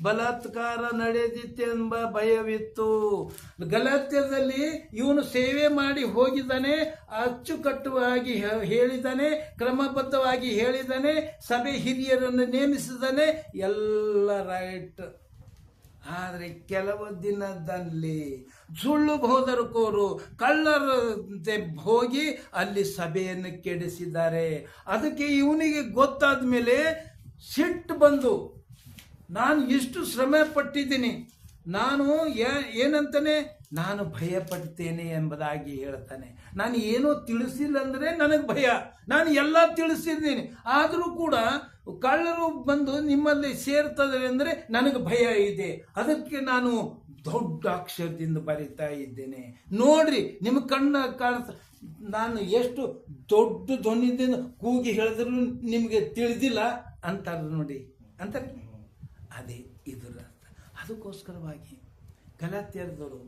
ಬಲಾತ್ಕಾರ ನಡೆದಿತ್ತೆಂಬ ಭಯವಿತ್ತು. ಗಲಾತ್ಯದಲ್ಲಿ ಇವನು ಸೇವೆ ಮಾಡಿ ಹೋಗಿದ್ದಾನೆ ಅಚ್ಚುಕಟ್ಟುವಾಗಿ ಹೇಳಿದ್ದಾನೆ ಕ್ರಮಬದ್ಧವಾಗಿ ಹೇಳಿದ್ದಾನೆ ಸಭೆ ಹಿರಿಯರನ್ನು ನೇಮಿಸಿದ್ದಾನೆ ಎಲ್ಲ ರೈಟ್. ಆದರೆ ಕೆಲವು ದಿನದಲ್ಲಿ ಸುಳ್ಳು ಬೋಧರಕೋರು ಕಳ್ಳರಂತೆ ಹೋಗಿ ಅಲ್ಲಿ ಸಭೆಯನ್ನು ಕೆಡಿಸಿದ್ದಾರೆ. ಅದಕ್ಕೆ ಇವನಿಗೆ ಗೊತ್ತಾದ ಮೇಲೆ ಸಿಟ್ಟು ಬಂದು, ನಾನು ಇಷ್ಟು ಶ್ರಮ ಪಟ್ಟಿದ್ದೀನಿ. ನಾನು ಏನಂತಾನೆ? ನಾನು ಭಯ ಪಡ್ತೇನೆ ಎಂಬುದಾಗಿ ಹೇಳ್ತಾನೆ. ನಾನು ಏನೋ ತಿಳಿಸಿಲ್ಲ ಅಂದರೆ ನನಗೆ ಭಯ. ನಾನು ಎಲ್ಲ ತಿಳಿಸಿದ್ದೀನಿ. ಆದರೂ ಕೂಡ ಕಳ್ಳರು ಬಂದು ನಿಮ್ಮಲ್ಲಿ ಸೇರ್ತದೆ ಅಂದರೆ ನನಗೆ ಭಯ ಇದೆ. ಅದಕ್ಕೆ ನಾನು ದೊಡ್ಡ ಅಕ್ಷರದಿಂದ ಬರಿತಾ ಇದ್ದೇನೆ. ನೋಡ್ರಿ, ನಿಮ್ಮ ಕಣ್ಣ ಕಾಣ್ತ ನಾನು ಎಷ್ಟು ದೊಡ್ಡ ಧ್ವನಿದಿಂದ ಕೂಗಿ ಹೇಳಿದ್ರು ನಿಮಗೆ ತಿಳಿದಿಲ್ಲ? ಅಂತಾರೆ ನೋಡಿ. ಅಂತ ಅದೇ ಇದರ ಅರ್ಥ. ಅದಕ್ಕೋಸ್ಕರವಾಗಿ ಗಲಾತ್ಯರದವರು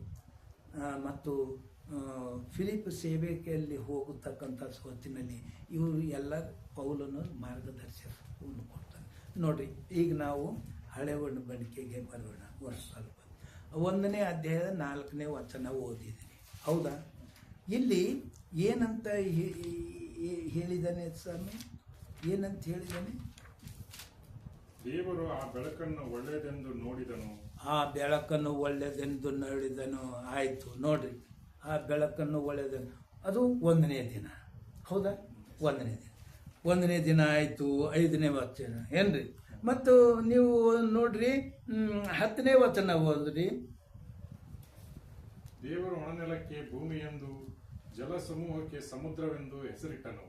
ಮತ್ತು ಫಿಲಿಪ್ ಸೇವೆಯಲ್ಲಿ ಹೋಗತಕ್ಕಂಥ ಹೊತ್ತಿನಲ್ಲಿ ಇವರು ಎಲ್ಲ ಪೌಲನು ಮಾರ್ಗದರ್ಶನವನ್ನು ಕೊಡ್ತಾರೆ ನೋಡ್ರಿ ಈಗ ನಾವು ಹಳೆ ಬಡಿಕೆಗೆ ಬರೋಣ ವರ್ಷ ಸ್ವಲ್ಪ ಒಂದನೇ ಅಧ್ಯಾಯದ ನಾಲ್ಕನೇ ವಚನ ಓದಿದ್ದೀನಿ. ಹೌದಾ? ಇಲ್ಲಿ ಏನಂತ ಹೇಳಿದ್ದಾನೆ ಸ್ವಾಮಿ? ಏನಂತ ಹೇಳಿದ್ದಾನೆ? ದೇವರು ಆ ಬೆಳಕನ್ನು ಒಳ್ಳೆಯದೆಂದು ನೋಡಿದನು. ಆ ಬೆಳಕನ್ನು ಒಳ್ಳೆಯದೆಂದು ನೋಡಿದನು. ಆಯಿತು ನೋಡ್ರಿ. ಆ ಬೆಳಕನ್ನು ಒಳ್ಳೆಯದೆಂದು. ಅದು ಒಂದನೇ ದಿನ. ಹೌದಾ? ಒಂದನೇ ದಿನ. ಒಂದನೇ ದಿನ ಆಯಿತು ಐದನೇ ವಚನ ಏನ್ರಿ? ಮತ್ತು ನೀವು ನೋಡ್ರಿ ಹತ್ತನೇ ವಚನ ಓದ್ರಿ. ದೇವರು ಒಣನೆಲಕ್ಕೆ ಎಂದು ಜಲ ಸಮೂಹಕ್ಕೆ ಸಮುದ್ರವೆಂದು ಹೆಸರಿಟ್ಟನು.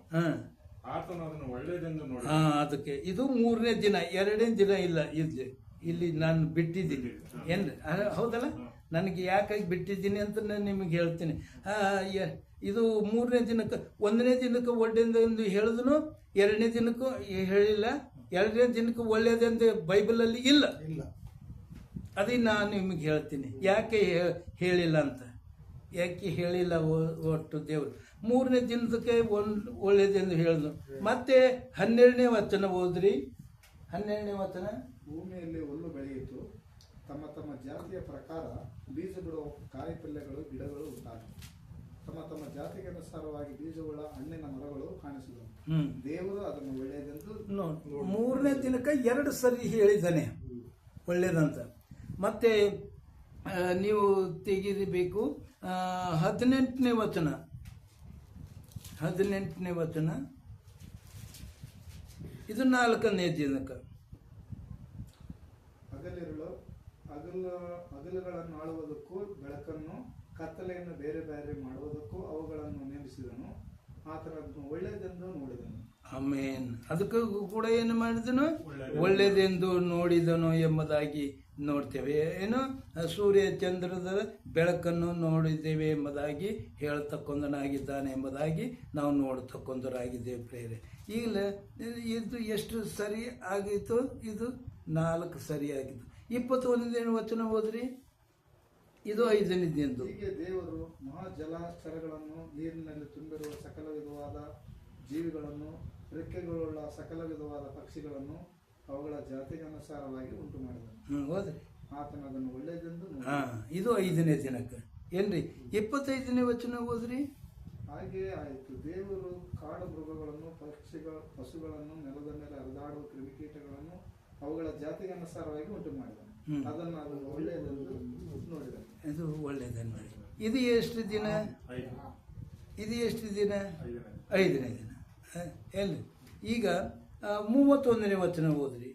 ಆತನು ಅದನ್ನು ಒಳ್ಳೆಯದೆಂದು ನೋಡಿ ಹಾ ಅದಕ್ಕೆ. ಇದು ಮೂರನೇ ದಿನ ಎರಡನೇ ದಿನ ಇಲ್ಲ ಇಲ್ಲಿ ಇಲ್ಲಿ ನಾನು ಬಿಟ್ಟಿದ್ದೀನಿ. ಏನ್ರಿ? ಹೌದಲ್ಲ? ನನಗೆ ಯಾಕಾಗಿ ಬಿಟ್ಟಿದ್ದೀನಿ ಅಂತ ನಾನು ನಿಮಗೆ ಹೇಳ್ತೀನಿ. ಇದು ಮೂರನೇ ದಿನಕ್ಕೆ ಒಂದನೇ ದಿನಕ್ಕೆ ಒಳ್ಳೆಯದೆಂದು ಹೇಳಿದನು. ಎರಡನೇ ದಿನಕ್ಕೂ ಹೇಳಿಲ್ಲ. ಎರಡನೇ ದಿನಕ್ಕೆ ಒಳ್ಳೇದೆಂದು ಬೈಬಲಲ್ಲಿ ಇಲ್ಲ. ಇಲ್ಲ. ಅದೇ ನಾನು ನಿಮಗೆ ಹೇಳ್ತೀನಿ. ಯಾಕೆ ಹೇಳಿಲ್ಲ ಅಂತ? ಯಾಕೆ ಹೇಳಿಲ್ಲ ಒಟ್ಟು ದೇವರು? ಮೂರನೇ ದಿನದಕ್ಕೆ ಒಂದು ಒಳ್ಳೇದೆಂದು ಹೇಳಿದ್ರು. ಮತ್ತೆ ಹನ್ನೆರಡನೇ ವಚನ ಓದ್ರಿ. ಹನ್ನೆರಡನೇ ವಚನ? ಭೂಮಿಯಲ್ಲಿ ಹುಲ್ಲು ಬೆಳೆಯಿತು. ತಮ್ಮ ತಮ್ಮ ಜಾತಿಯ ಪ್ರಕಾರ ಬೀಜ ಬಿಡುವ ಕಾಯಿಪಲ್ಯಗಳು ಗಿಡಗಳು ಉಂಟಾದವು. ತಮ್ಮ ತಮ್ಮ ಜಾತಿಗೆ ಅನುಸಾರವಾಗಿ ಬೀಜವುಳ್ಳ ಹಣ್ಣಿನ ಮರಗಳು ಕಾಣಿಸಿದವು. ದೇವರು ಅದನ್ನು ಒಳ್ಳೆಯದೆಂದು ಮೂರನೇ ದಿನಕ್ಕೆ ಎರಡು ಸರಿ ಹೇಳಿದ್ದಾನೆ. ಒಳ್ಳೇದಂತ ಮತ್ತೆ ನೀವು ತೆಗಿಬೇಕು ಹದಿನೆಂಟನೇ ವಚನ. ಹದಿನೆಂಟನೇ ವಚನ. ಇದು ನಾಲ್ಕನೇ ದಿನಕ್ಕೆ ಹಗಲಿರುಳು ಹಗಲು ಹಗಲುಗಳನ್ನು ಆಳುವುದಕ್ಕೂ ಬೆಳಕನ್ನು ಕತ್ತಲೆಯನ್ನು ಬೇರೆ ಬೇರೆ ಮಾಡುವುದಕ್ಕೂ ಅವುಗಳನ್ನು ನೇಮಿಸಿದನು. ಒಳ್ಳೆಯದೆಂದು ನೋಡಿದನು. ಆಮೇನ್. ಅದಕ್ಕೂ ಕೂಡ ಏನು ಮಾಡಿದನು? ಒಳ್ಳೆಯದೆಂದು ನೋಡಿದನು ಎಂಬುದಾಗಿ ನೋಡ್ತೇವೆ. ಏನು? ಸೂರ್ಯ ಚಂದ್ರದ ಬೆಳಕನ್ನು ನೋಡಿದ್ದೇವೆ ಎಂಬುದಾಗಿ ಹೇಳ್ತಕ್ಕೊಂದನಾಗಿದ್ದಾನೆ ಎಂಬುದಾಗಿ ನಾವು ನೋಡ್ತಕ್ಕೊಂದರಾಗಿದ್ದೇವೆ ಪ್ರೇರೆ ಈಗಲ ಇದು ಎಷ್ಟು ಸರಿ ಆಗಿತ್ತು? ಇದು ನಾಲ್ಕು ಸರಿ ಆಗಿತ್ತು. ಇಪ್ಪತ್ತೊಂದನೇ ವಚನ ಹೋದ್ರಿ ಇದು ಐದನೇ ದಿನದ್ದು ಹೀಗೆ ದೇವರು ಮಹಾಜಲಚರಗಳನ್ನು ನೀರಿನಲ್ಲಿ ತುಂಬಿರುವ ಸಕಲ ವಿಧವಾದ ಜೀವಿಗಳನ್ನು ರೆಕ್ಕೆಗಳುಳ್ಳ ಸಕಲ ವಿಧವಾದ ಪಕ್ಷಿಗಳನ್ನು ಅವುಗಳ ಜಾತಿಗನುಸಾರವಾಗಿ ಉಂಟು ಮಾಡಿದನು ಹೋದ್ರಿ. ಆತನ ಅದನ್ನು ಒಳ್ಳೆಯದೆಂದು ಹಾ ಇದು ಐದನೇ ದಿನಕ್ಕೆ. ಏನ್ರಿ ಇಪ್ಪತ್ತೈದನೇ ವಚನ ಹೋದ್ರಿ ಹಾಗೆ ಆಯಿತು. ದೇವರು ಕಾಡು ಮೃಗಗಳನ್ನು ಪಕ್ಷಿಗಳ ಪಶುಗಳನ್ನು ನೆಲದ ಮೇಲೆ ಹರಿದಾಡುವ ಕ್ರಿಮಿಕೀಟಗಳನ್ನು ಅವುಗಳ ಜಾತಿಗನುಸಾರವಾಗಿ ಉಂಟು ಮಾಡಿದನು. ಅದನ್ನು ಅದನ್ನು ಒಳ್ಳೆಯದೆಂದು ಇದು ಎಷ್ಟು ದಿನ? ಇದು ಎಷ್ಟು ದಿನ? ಐದನೇ ದಿನ. ಎಲ್ಲಿ? ಈಗ ಮೂವತ್ತೊಂದನೇ ವಚನ ಓದ್ರಿ.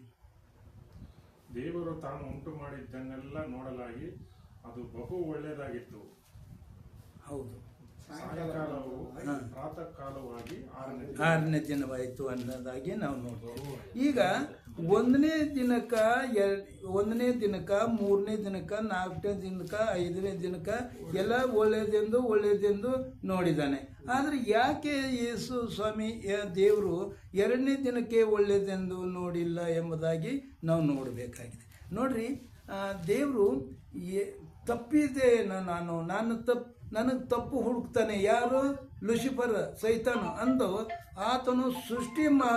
ದೇವರು ತಾನು ಉಂಟು ಮಾಡಿದ್ದನ್ನೆಲ್ಲ ನೋಡಲಾಗಿ ಅದು ಬಹು ಒಳ್ಳೆಯದಾಗಿತ್ತು. ಹೌದು. ಪ್ರಾತಃ ಕಾಲವಾಗಿ ಆರನೇ ಆರನೇ ದಿನವಾಯಿತು ಅನ್ನೋದಾಗಿ ನಾವು ನೋಡ್ಬೋದು ಈಗ ಒಂದನೇ ದಿನಕ್ಕ ಎರಡು ಒಂದನೇ ದಿನಕ್ಕ, ಮೂರನೇ ದಿನಕ್ಕ, ನಾಲ್ಕನೇ ದಿನಕ್ಕ, ಐದನೇ ದಿನಕ್ಕ ಎಲ್ಲ ಒಳ್ಳೇದೆಂದು ಒಳ್ಳೇದೆಂದು ನೋಡಿದ್ದಾನೆ. ಆದರೆ ಯಾಕೆ ಯೇಸು ಸ್ವಾಮಿ ದೇವರು ಎರಡನೇ ದಿನಕ್ಕೆ ಒಳ್ಳೇದೆಂದು ನೋಡಿಲ್ಲ ಎಂಬುದಾಗಿ ನಾವು ನೋಡಬೇಕಾಗಿದೆ. ನೋಡ್ರಿ ದೇವರು ತಪ್ಪಿದೆ ನಾನು? ನಾನು ತಪ್ಪು ನನಗೆ ತಪ್ಪು ಹುಡುಕ್ತಾನೆ. ಯಾರು? ಲುಸಿಫರ್, ಸೈತಾನು ಅಂದು ಆತನು ಸೃಷ್ಟಿ ಮಾ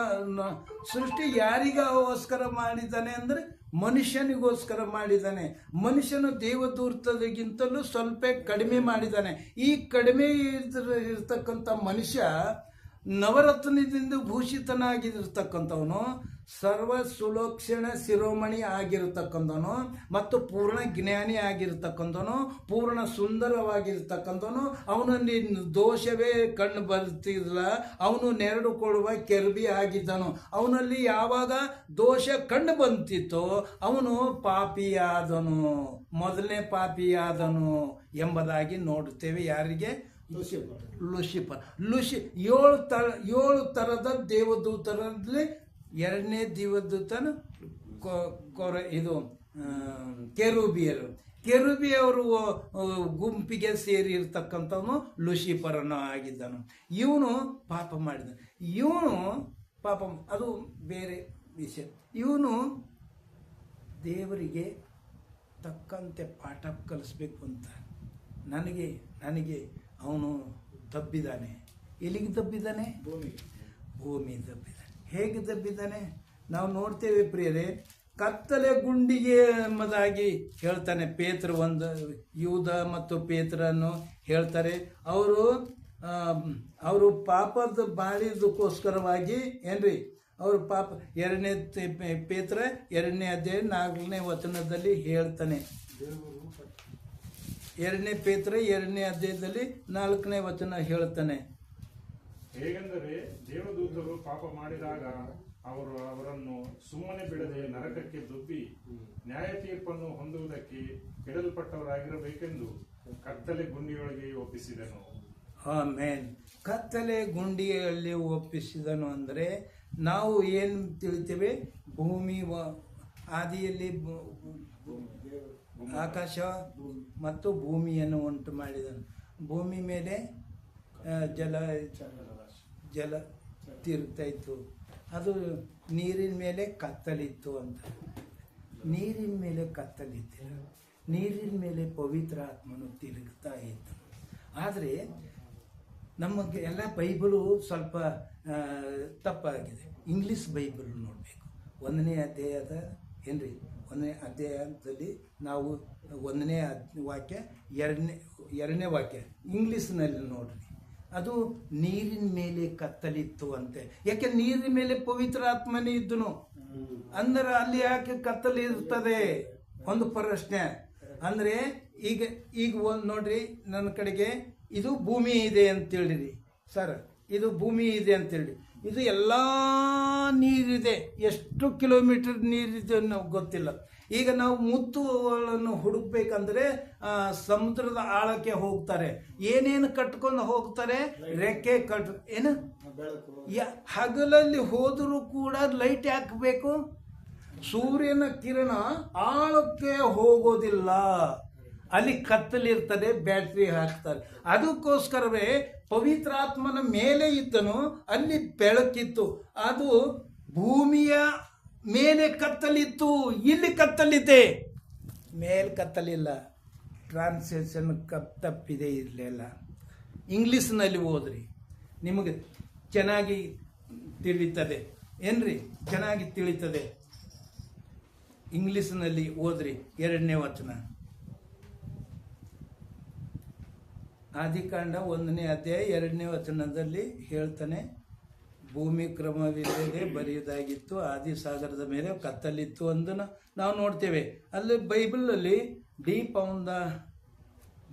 ಸೃಷ್ಟಿ ಯಾರಿಗೋಸ್ಕರ ಮಾಡಿದ್ದಾನೆ ಅಂದರೆ ಮನುಷ್ಯನಿಗೋಸ್ಕರ ಮಾಡಿದ್ದಾನೆ. ಮನುಷ್ಯನು ದೇವದೂರ್ತದಗಿಂತಲೂ ಸ್ವಲ್ಪ ಕಡಿಮೆ ಮಾಡಿದ್ದಾನೆ. ಈ ಕಡಿಮೆ ಇರ್ತಕ್ಕಂಥ ಮನುಷ್ಯ ನವರತ್ನದಿಂದ ಭೂಷಿತನಾಗಿರ್ತಕ್ಕಂಥವನು. ಸರ್ವ ಸುಲಕ್ಷಣ ಶಿರೋಮಣಿ ಆಗಿರತಕ್ಕಂಥನು ಮತ್ತು ಪೂರ್ಣ ಜ್ಞಾನಿ ಆಗಿರ್ತಕ್ಕಂಥನು ಪೂರ್ಣ ಸುಂದರವಾಗಿರ್ತಕ್ಕಂಥವನು. ಅವನಲ್ಲಿ ದೋಷವೇ ಕಣ್ಣು ಬರ್ತಿಲ್ಲ ಅವನು ನೆರಡು ಕೊಡುವ ಕೆರ್ಬಿ ಆಗಿದ್ದನು. ಅವನಲ್ಲಿ ಯಾವಾಗ ದೋಷ ಕಂಡು ಬಂತಿತ್ತೋ ಅವನು ಪಾಪಿಯಾದನು. ಮೊದಲನೇ ಪಾಪಿಯಾದನು ಎಂಬುದಾಗಿ ನೋಡುತ್ತೇವೆ ಯಾರಿಗೆ? ಲುಸಿಫರ್. ಲುಸಿ ಏಳು ತರ ಏಳು ಥರದ ದೇವದೂತರಲ್ಲಿ ಎರಡನೇ ದೇವದೂತನ ಕೊ- ಕೊರ ಇದು ಕೆರೂಬಿಯರು. ಕೆರೂಬಿಯವರು ಗುಂಪಿಗೆ ಸೇರಿರ್ತಕ್ಕಂಥವನು ಲುಷಿಪರನು ಆಗಿದ್ದನು. ಇವನು ಪಾಪ ಮಾಡಿದ. ಇವನು ಪಾಪ ಅದು ಬೇರೆ ವಿಷಯ. ಇವನು ದೇವರಿಗೆ ತಕ್ಕಂತೆ ಪಾಠ ಕಲಿಸ್ಬೇಕು ಅಂತ. ನನಗೆ ನನಗೆ ಅವನು ದಬ್ಬಿದ್ದಾನೆ. ಎಲ್ಲಿಗೆ ದಬ್ಬಿದ್ದಾನೆ? ಭೂಮಿ ಭೂಮಿ ತಬ್ಬಿದ್ದಾನೆ ಹೇಗೆ ದಬ್ಬಿದ್ದಾನೆ ನಾವು ನೋಡ್ತೇವೆ ಪ್ರಿಯರೇ, ಕತ್ತಲೆ ಗುಂಡಿಗೆ ಎಂಬುದಾಗಿ ಹೇಳ್ತಾನೆ ಪೇತ್ರ ಒಂದು, ಯೂದ ಮತ್ತು ಪೇತ್ರನ್ನು ಹೇಳ್ತಾರೆ. ಅವರು ಅವರು ಪಾಪದ ಬಾಳಿದಕ್ಕೋಸ್ಕರವಾಗಿ ಏನ್ರಿ? ಅವರು ಪಾಪ, ಎರಡನೇ ಪೇತ್ರ ಎರಡನೇ ಅಧ್ಯಾಯ ನಾಲ್ಕನೇ ವಚನದಲ್ಲಿ ಹೇಳ್ತಾನೆ. ಎರಡನೇ ಪೇತ್ರ ಎರಡನೇ ಅಧ್ಯಾಯದಲ್ಲಿ ನಾಲ್ಕನೇ ವಚನ ಹೇಳ್ತಾನೆ. ಹೇಗೆಂದರೆ ದೇವದೂತರು ಪಾಪ ಮಾಡಿದಾಗ ಅವರು ಅವರನ್ನು ಸುಮ್ಮನೆ ಬಿಡದೆ ನರಕಕ್ಕೆ ದುಬ್ಬಿ ನ್ಯಾಯ ತೀರ್ಪನ್ನು ಹೊಂದುವುದಕ್ಕೆ ಬಿಡಲ್ಪಟ್ಟವರಾಗಿರಬೇಕೆಂದು ಕತ್ತಲೆ ಗುಂಡಿಯೊಳಗೆ ಒಪ್ಪಿಸಿದನು. ಮೇನ್ ಕತ್ತಲೆ ಗುಂಡಿಯಲ್ಲಿ ಒಪ್ಪಿಸಿದನು ಅಂದರೆ ನಾವು ಏನು ತಿಳಿತೇವೆ? ಭೂಮಿ ಆದಿಯಲ್ಲಿ ಆಕಾಶ ಮತ್ತು ಭೂಮಿಯನ್ನು ಉಂಟು ಮಾಡಿದನು ಭೂಮಿ ಮೇಲೆ ಜಲ ಜಲ ತಿರುಗ್ತಾಯಿತ್ತು ಅದು ನೀರಿನ ಮೇಲೆ ಕತ್ತಲಿತ್ತು ಅಂತ. ನೀರಿನ ಮೇಲೆ ಕತ್ತಲಿದ್ದಿಲ್ಲ ನೀರಿನ ಮೇಲೆ ಪವಿತ್ರ ಆತ್ಮನು ತಿರುಗ್ತಾ ಇತ್ತು ಆದರೆ ನಮಗೆ ಎಲ್ಲ ಬೈಬಲು ಸ್ವಲ್ಪ ತಪ್ಪಾಗಿದೆ. ಇಂಗ್ಲೀಷ್ ಬೈಬಲ್ ನೋಡಬೇಕು. ಒಂದನೇ ಅಧ್ಯಾಯದ, ಏನ್ರಿ? ಒಂದನೇ ಅಧ್ಯಾಯದಲ್ಲಿ ನಾವು ಒಂದನೇ ವಾಕ್ಯ, ಎರಡನೇ ಎರಡನೇ ವಾಕ್ಯ ಇಂಗ್ಲೀಷ್ನಲ್ಲಿ ನೋಡ್ರಿ. ಅದು ನೀರಿನ ಮೇಲೆ ಕತ್ತಲಿತ್ತು ಅಂತೆ. ಯಾಕೆ ನೀರಿನ ಮೇಲೆ ಪವಿತ್ರ ಆತ್ಮನೇ ಇದ್ದನು? ಅಂದ್ರೆ ಅಲ್ಲಿ ಯಾಕೆ ಕತ್ತಲಿರ್ತದೆ ಒಂದು ಪ್ರಶ್ನೆ. ಅಂದ್ರೆ ಈಗ ಈಗ ಒಂದು ನೋಡ್ರಿ, ನನ್ನ ಕಡೆಗೆ ಇದು ಭೂಮಿ ಇದೆ ಅಂತೇಳಿರಿ. ಸರ್, ಇದು ಭೂಮಿ ಇದೆ ಅಂತೇಳಿ ಇದು ಎಲ್ಲ ನೀರಿದೆ. ಎಷ್ಟು ಕಿಲೋಮೀಟರ್ ನೀರಿದೆ ಅನ್ನೋ ಗೊತ್ತಿಲ್ಲ. ಈಗ ನಾವು ಮುತ್ತುಗಳನ್ನು ಹುಡುಕ್ಬೇಕಂದ್ರೆ ಸಮುದ್ರದ ಆಳಕ್ಕೆ ಹೋಗ್ತಾರೆ. ಏನೇನು ಕಟ್ಕೊಂಡು ಹೋಗ್ತಾರೆ? ರೆಕ್ಕೆ ಕಟ್ ಏನು? ಹಗಲಲ್ಲಿ ಹೋದರೂ ಕೂಡ ಲೈಟ್ ಹಾಕಬೇಕು. ಸೂರ್ಯನ ಕಿರಣ ಆಳಕ್ಕೆ ಹೋಗೋದಿಲ್ಲ. ಅಲ್ಲಿ ಕತ್ತಲಿರ್ತದೆ ಬ್ಯಾಟ್ರಿ ಹಾಕ್ತಾರೆ. ಅದಕ್ಕೋಸ್ಕರವೇ ಪವಿತ್ರಾತ್ಮನ ಮೇಲೆ ಇದ್ದನು ಅಲ್ಲಿ ಬೆಳಕಿತ್ತು. ಅದು ಭೂಮಿಯ ಮೇಲೆ ಕತ್ತಲಿತ್ತು, ಇಲ್ಲಿ ಕತ್ತಲಿದೆ. ಮೇಲೆ ಕತ್ತಲಿಲ್ಲ ಟ್ರಾನ್ಸ್ಲೇಷನ್ ಕತ್ತಪ್ಪಿದೆ ಇರಲಿಲ್ಲ ಇಂಗ್ಲೀಷ್ನಲ್ಲಿ ಓದ್ರಿ, ನಿಮಗೆ ಚೆನ್ನಾಗಿ ತಿಳಿತದೆ. ಏನ್ರಿ? ಚೆನ್ನಾಗಿ ತಿಳಿತದೆ. ಇಂಗ್ಲೀಷ್ನಲ್ಲಿ ಓದ್ರಿ, ಎರಡನೇ ವಚನ. ಆದಿಕಾಂಡ ಒಂದನೇ ಅಧ್ಯಾಯ ಎರಡನೇ ವಚನದಲ್ಲಿ ಹೇಳ್ತಾನೆ ಭೂಮಿ ಕ್ರಮವಿಲ್ಲದೆ ಬರೆಯುವುದಾಗಿತ್ತು ಆದಿ ಸಾಗರದ ಮೇಲೆ ಕತ್ತಲಿತ್ತು ಅಂದನ್ನು ನಾವು ನೋಡ್ತೇವೆ. ಅಲ್ಲಿ ಬೈಬಲಲ್ಲಿ ಡೀಪ್ ಆನ್ ದ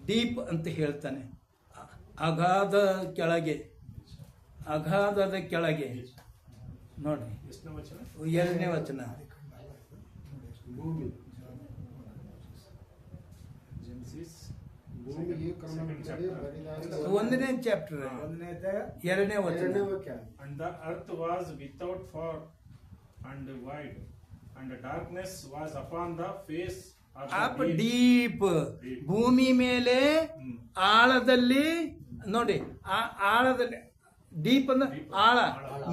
ಡೀಪ್ ಅಂತ ಹೇಳ್ತಾನೆ. ಅಗಾಧ ಕೆಳಗೆ ಅಗಾಧದ ಕೆಳಗೆ. ನೋಡಿ. ಎರಡನೇ ವಚನ. ಭೂಮಿ Genesis, ಭೂಮಿಯು ಕ್ರಮವಿಲ್ಲದೆ ಬರಿದಾದ ಒಂದನೇ ಚಾಪ್ಟರ್ ಎರಡನೇ ವಚನ. ವಾಕ್ಯ And the earth was without form and and the darkness was upon the face of deep ಭೂಮಿ ಮೇಲೆ ಆಳದಲ್ಲಿ ನೋಡಿ ಆ ಆಳದಲ್ಲಿ ಡೀಪ್ ಅಂದ್ರೆ ಆಳ.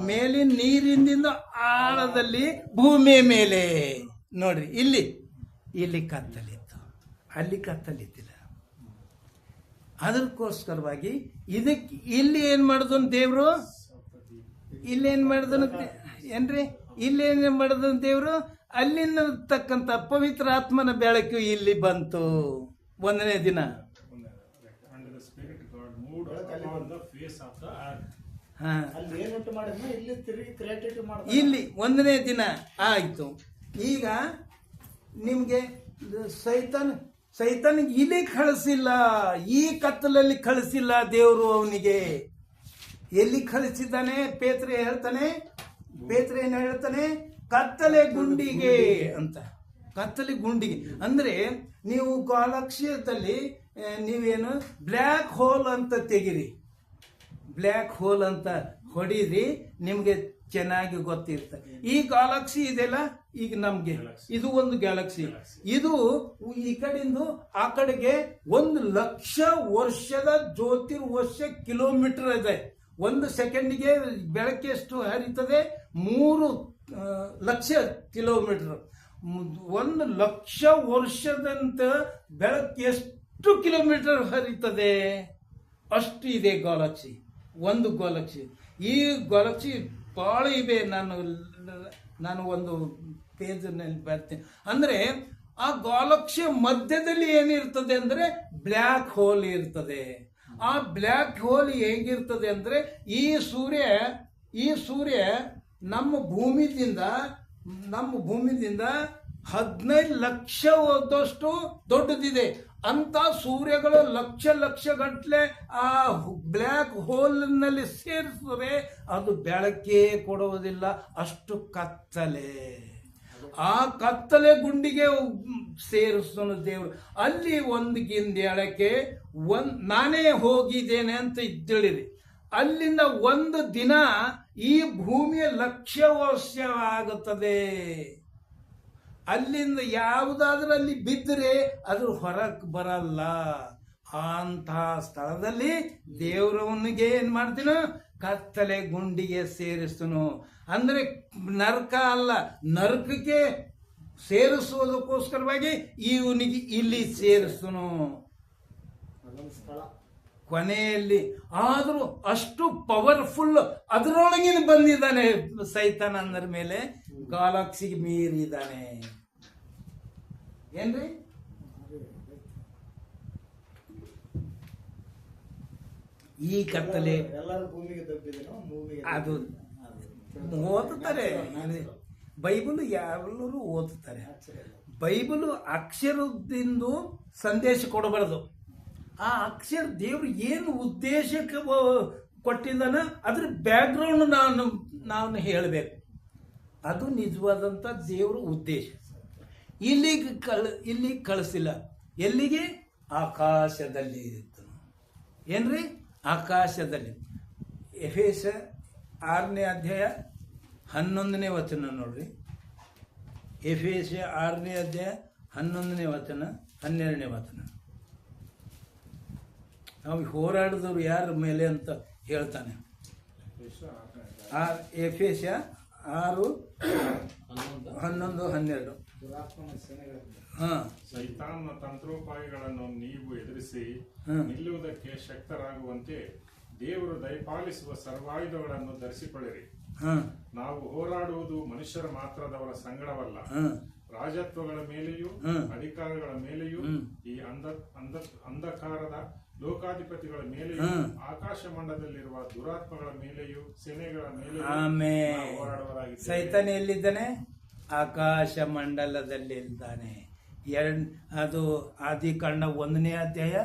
ಮೇಲಿನ ನೀರಿಂದಿಂದ ಆಳದಲ್ಲಿ ಭೂಮಿ ಮೇಲೆ. ನೋಡ್ರಿ ಇಲ್ಲಿ ಇಲ್ಲಿ ಕತ್ತಲಿತ್ತು. ಅಲ್ಲಿ ಕತ್ತಲಿದ್ದಿಲ್ಲ ಅದಕ್ಕೋಸ್ಕರವಾಗಿ ಇದಕ್ಕೆ ಇಲ್ಲಿ ಏನು ಮಾಡಿದನು ದೇವರು? ಇಲ್ಲಿ ಏನು ಮಾಡಿದನು ಏನ್ರಿ? ಇಲ್ಲಿ ಏನು ಮಾಡಿದನು ದೇವರು? ಅಲ್ಲಿಂದ ತಕ್ಕಂಥ ಪವಿತ್ರ ಆತ್ಮನ ಬೆಳಕು ಇಲ್ಲಿ ಬಂತು. ಒಂದನೇ ದಿನ. ಇಲ್ಲಿ ಒಂದನೇ ದಿನ ಆಯಿತು. ಈಗ ನಿಮಗೆ ಸೈತಾನ್ ಸೈತಾನ್ ಇಲ್ಲಿ ಕಳಿಸಿಲ್ಲ, ಈ ಕತ್ತಲಲ್ಲಿ ಕಳಿಸಿಲ್ಲ ದೇವರು ಅವನಿಗೆ. ಎಲ್ಲಿ ಕಳಿಸಿದ್ದಾನೆ? ಪೇತ್ರೆ ಹೇಳ್ತಾನೆ, ಪೇತ್ರೆ ಏನು ಹೇಳ್ತಾನೆ? ಕತ್ತಲೆ ಗುಂಡಿಗೆ ಅಂತ. ಕತ್ತಲೆ ಗುಂಡಿಗೆ. ಅಂದ್ರೆ ನೀವು ಕಾಲಕ್ಷೇತ್ರದಲ್ಲಿ ನೀವೇನು ಬ್ಲ್ಯಾಕ್ ಹೋಲ್ ಅಂತ ತೆಗಿರಿ. ಬ್ಲ್ಯಾಕ್ ಹೋಲ್ ಅಂತ ಹೊಡೀರಿ, ನಿಮಗೆ ಚೆನ್ನಾಗಿ ಗೊತ್ತಿರ್ತದೆ ಈ ಗ್ಯಾಲಕ್ಸಿ ಇದೆಲ್ಲ ಈಗ ನಮ್ಗೆ. ಇದು ಒಂದು ಗ್ಯಾಲಕ್ಸಿ ಇದು ಈ ಕಡೆಯಿಂದ ಆ ಕಡೆಗೆ ಒಂದು ಲಕ್ಷ ವರ್ಷದ ಜ್ಯೋತಿರ್ವರ್ಷ ಕಿಲೋಮೀಟರ್ ಇದೆ. ಒಂದು ಸೆಕೆಂಡಿಗೆ ಬೆಳಕೆ ಎಷ್ಟು ಹರಿತದೆ? ಮೂರು ಲಕ್ಷ ಕಿಲೋಮೀಟರ್ ಒಂದು ಲಕ್ಷ ವರ್ಷದಂತ ಬೆಳಕು ಎಷ್ಟು ಕಿಲೋಮೀಟರ್ ಹರಿತದೆ? ಅಷ್ಟು ಇದೆ ಗಾಲಕ್ಸಿ ಒಂದು ಗಾಲಕ್ಸಿ ಈ ಗಾಲಕ್ಸಿ ಭಾಳ ಇವೆ. ನಾನು ನಾನು ಒಂದು ಪೇಜ್ನಲ್ಲಿ ಬರ್ತೀನಿ. ಅಂದರೆ ಆ ಗೋಲಕ್ಷ ಮಧ್ಯದಲ್ಲಿ ಏನಿರ್ತದೆ ಅಂದರೆ ಬ್ಲ್ಯಾಕ್ ಹೋಲ್ ಇರ್ತದೆ. ಆ ಬ್ಲ್ಯಾಕ್ ಹೋಲ್ ಹೇಗಿರ್ತದೆ ಅಂದರೆ ಈ ಸೂರ್ಯ ಈ ಸೂರ್ಯ ನಮ್ಮ ಭೂಮಿದಿಂದ ನಮ್ಮ ಭೂಮಿದಿಂದ ಹದಿನೈದು ಲಕ್ಷ ಹೋದಷ್ಟು ದೊಡ್ಡದಿದೆ. ಅಂತ ಸೂರ್ಯಗಳು ಲಕ್ಷ ಲಕ್ಷ ಗಟ್ಟಲೆ ಆ ಬ್ಲ್ಯಾಕ್ ಹೋಲ್ನಲ್ಲಿ ಸೇರಿಸಿದ್ರೆ ಅದು ಬೆಳಕೇ ಕೊಡುವುದಿಲ್ಲ. ಅಷ್ಟು ಕತ್ತಲೆ. ಆ ಕತ್ತಲೆ ಗುಂಡಿಗೆ ಸೇರಿಸ್ತನು ದೇವರು. ಅಲ್ಲಿ ಒಂದು ಗಿಂದೇಳಕ್ಕೆ ಒಂದ್ ನಾನೇ ಹೋಗಿದ್ದೇನೆ ಅಂತ ತಿಳಿರಿ ಅಲ್ಲಿಂದ ಒಂದು ದಿನ ಈ ಭೂಮಿಯ ಲಕ್ಷ್ಯ ವರ್ಷವಾಗುತ್ತದೆ ಅಲ್ಲಿಂದ ಯಾವುದಾದ್ರೂ ಅಲ್ಲಿ ಬಿದ್ದರೆ ಅದು ಹೊರಕ್ಕೆ ಬರಲ್ಲ. ಅಂತ ಸ್ಥಳದಲ್ಲಿ ದೇವರವನಿಗೆ ಏನು ಮಾಡ್ತೀನೋ? ಕತ್ತಲೆ ಗುಂಡಿಗೆ ಸೇರಿಸ್ತನು. ಅಂದ್ರೆ ನರಕ ಅಲ್ಲ ನರಕಕ್ಕೆ ಸೇರಿಸುವುದಕ್ಕೋಸ್ಕರವಾಗಿ ಇವನಿಗೆ ಇಲ್ಲಿ ಸೇರಿಸನು ಕೊನೆಯಲ್ಲಿ ಆದರೂ ಅಷ್ಟು ಪವರ್ಫುಲ್ ಅದರೊಳಗಿನ ಬಂದಿದ್ದಾನೆ ಸೈತಾನ ಅಂದ್ರ ಮೇಲೆ ಗಾಲಾಕ್ಸಿಗೆ ಮೀರಿದ್ದಾನೆ. ಏನ್ರಿ? ಈ ಕತ್ತಲೆ ಎಲ್ಲರೂ ಭೂಮಿಗೆ ಅದು ಓದುತ್ತಾರೆ. ಬೈಬಲ್ ಎಲ್ಲರೂ ಓದುತ್ತಾರೆ. ಬೈಬಲ್ ಅಕ್ಷರದಿಂದ ಸಂದೇಶ ಕೊಡಬಾರದು. ಆ ಅಕ್ಷರ ದೇವರು ಏನು ಉದ್ದೇಶಕ್ಕೆ ಕೊಟ್ಟಿದ್ದಾನ ಅದ್ರ ಬ್ಯಾಕ್ಗ್ರೌಂಡ್ ನಾನು ನಾನು ಹೇಳಬೇಕು. ಅದು ನಿಜವಾದಂಥ ದೇವರ ಉದ್ದೇಶ. ಇಲ್ಲಿಗೆ ಕಳ್ ಇಲ್ಲಿಗೆ ಕಳಿಸಿಲ್ಲ. ಎಲ್ಲಿಗೆ? ಆಕಾಶದಲ್ಲಿ ಇತ್ತು. ಏನ್ರಿ? ಆಕಾಶದಲ್ಲಿ. ಎಫೇಸ ಆರನೇ ಅಧ್ಯಾಯ ಹನ್ನೊಂದನೇ ವಚನ ನೋಡ್ರಿ. ಎಫೇಸ ಆರನೇ ಅಧ್ಯಾಯ ಹನ್ನೊಂದನೇ ವಚನ ಹನ್ನೆರಡನೇ ವಚನ. ನಾವು ಹೋರಾಡಿದವರು ಯಾರ ಮೇಲೆ ಅಂತ ಹೇಳ್ತಾನೆ. ಆ ಎಫೇಸ ಆರು ಹನ್ನೊಂದು ಹನ್ನೆರಡು. ಸೈತಾನ ತಂತ್ರೋಪಾಯಗಳನ್ನು ನೀವು ಎದುರಿಸಿ. ನಿಲ್ಲುವುದಕ್ಕೆ ಶಕ್ತರಾಗುವಂತೆ ದೇವರು ದಯಪಾಲಿಸುವ ಸರ್ವಾಯುಧಗಳನ್ನು ಧರಿಸಿಕೊಳ್ಳಿರಿ. ನಾವು ಹೋರಾಡುವುದು ಮನುಷ್ಯರ ಮಾತ್ರದವರ ಸಂಗಡವಲ್ಲ. ರಾಜತ್ವಗಳ ಮೇಲೆಯೂ. ಅಧಿಕಾರಗಳ ಮೇಲೆಯೂ ಈ ಅಂಧ ಅಂಧ ಅಂಧಕಾರದ ಲೋಕಾಧಿಪತಿಗಳ ಮೇಲೆಯೂ. ಆಕಾಶ ಮಂಡಲದಲ್ಲಿರುವ ದುರಾತ್ಮಗಳ ಮೇಲೆಯೂ ಸೇನೆಗಳ ಮೇಲೆ ಹೋರಾಡುವರಾಗಿದ್ದೇವೆ. ಸೈತಾನ ಎಲ್ಲಿದ್ದಾನೆ? ಆಕಾಶ ಮಂಡಲದಲ್ಲಿದ್ದಾನೆ. ಎರಡ್ ಅದು ಆದಿಕಾಂಡ ಒಂದನೇ ಅಧ್ಯಾಯ?